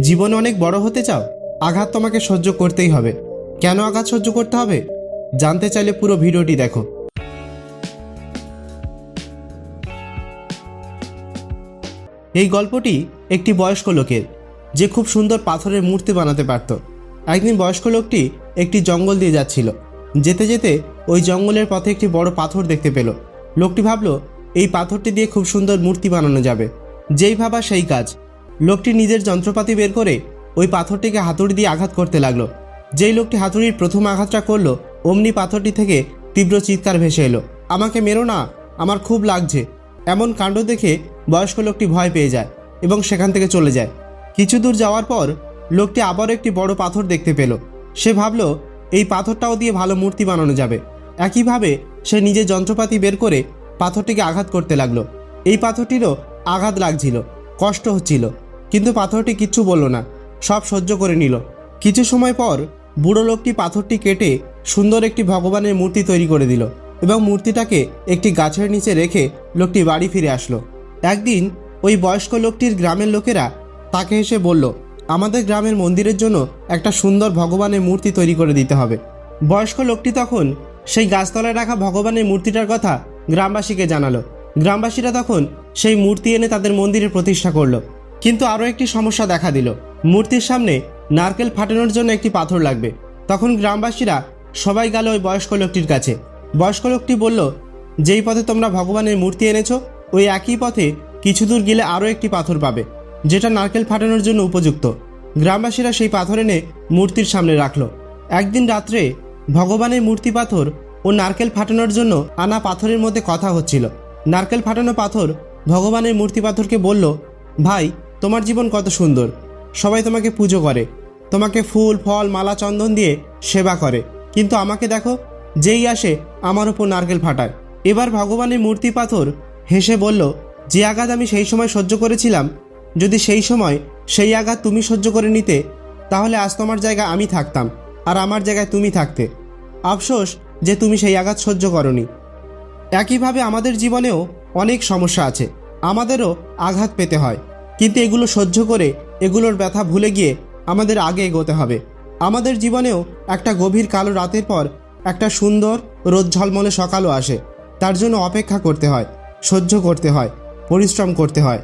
জীবনে অনেক বড় হতে চাও, আঘাত তোমাকে সহ্য করতেই হবে। কেন আঘাত সহ্য করতে হবে? জানতে চাইলে পুরো ভিডিওটি দেখো। এই গল্পটি একটি বয়স্ক লোকের, যে খুব সুন্দর পাথরের মূর্তি বানাতে পারত। একদিন বয়স্ক লোকটি একটি জঙ্গল দিয়ে যাচ্ছিল। যেতে যেতে ওই জঙ্গলের পথে একটি বড় পাথর দেখতে পেল। লোকটি ভাবলো, এই পাথরটি দিয়ে খুব সুন্দর মূর্তি বানানো যাবে। যেই ভাবা সেই কাজ। লোকটি নিজের যন্ত্রপাতি বের করে ওই পাথরটিকে হাতুড়ি দিয়ে আঘাত করতে লাগল। যেই লোকটি হাতুড়ির প্রথম আঘাতটা করল, অমনি পাথরটি থেকে তীব্র চিৎকার ভেসে এলো। আমাকে মেরো না, আমার খুব লাগছে। এমন কাণ্ড দেখে বয়স্ক লোকটি ভয় পেয়ে যায় এবং সেখান থেকে চলে যায়। কিছু দূর যাওয়ার পর লোকটি আবারও একটি বড় পাথর দেখতে পেল। সে ভাবলো, এই পাথরটাও দিয়ে ভালো মূর্তি বানানো যাবে। একইভাবে সে নিজের যন্ত্রপাতি বের করে পাথরটিকে আঘাত করতে লাগল। এই পাথরটিরও আঘাত লাগছিল, কষ্ট হচ্ছিল। কিন্তু পাথরটি কিচ্ছু বলল না। সব সহ্য করে নিল। কিছু সময় পর বুড়ো লোকটি পাথরটি কেটে সুন্দর একটি ভগবানের মূর্তি তৈরি করে দিল এবং মূর্তিটাকে একটি গাছের নিচে রেখে লোকটি বাড়ি ফিরে আসলো। একদিন ওই বয়স্ক লোকটির গ্রামের লোকেরা তাকে এসে বলল, আমাদের গ্রামের মন্দিরের জন্য একটা সুন্দর ভগবানের মূর্তি তৈরি করে দিতে হবে। বয়স্ক লোকটি তখন সেই গাছতলায় রাখা ভগবানের মূর্তিটার কথা গ্রামবাসীকে জানালো। গ্রামবাসীরা তখন সেই মূর্তি এনে তাদের মন্দিরে প্রতিষ্ঠা করল। কিন্তু আরও একটি সমস্যা দেখা দিল। মূর্তির সামনে নারকেল ফাটানোর জন্য একটি পাথর লাগবে। তখন গ্রামবাসীরা সবাই গেল ওই বয়স্ক লোকটির কাছে। বয়স্ক লোকটি বলল, যেই পথে তোমরা ভগবানের মূর্তি এনেছো, ওই একই পথে কিছু দূর গেলে আরও একটি পাথর পাবে, যেটা নারকেল ফাটানোর জন্য উপযুক্ত। গ্রামবাসীরা সেই পাথর এনে মূর্তির সামনে রাখল। একদিন রাত্রে ভগবানের মূর্তি পাথর ও নারকেল ফাটানোর জন্য আনা পাথরের মধ্যে কথা হচ্ছিল। নারকেল ফাটানো পাথর ভগবানের মূর্তি পাথরকে বলল, ভাই তোমার জীবন কত সুন্দর। সবাই তোমাকে পুজো করে। তোমাকে ফুল, ফল, মালা, চন্দন দিয়ে সেবা করে। কিন্তু আমাকে দেখো, যেই আসে আমার ওপর নারকেল ফাটায়। এবার ভগবানের মূর্তি পাথর হেসে বলল, যে আঘাত আমি সেই সময় সহ্য করেছিলাম, যদি সেই সময় সেই আঘাত তুমি সহ্য করে নিতে, তাহলে আজ তোমার জায়গায় আমি থাকতাম, আর আমার জায়গায় তুমি থাকতে। আফসোস যে তুমি সেই আঘাত সহ্য করনি। একইভাবে আমাদের জীবনেও অনেক সমস্যা আছে। আমাদেরও আঘাত পেতে হয়। কিন্তু এগুলো সহ্য করে এগুলোর ব্যথা ভুলে গিয়ে আমাদের আগে এগোতে হবে। আমাদের জীবনেও একটা গভীর কালো রাতের পর একটা সুন্দর রোদ ঝলমলে সকালও আসে। তার জন্য অপেক্ষা করতে হয়, সহ্য করতে হয়, পরিশ্রম করতে হয়।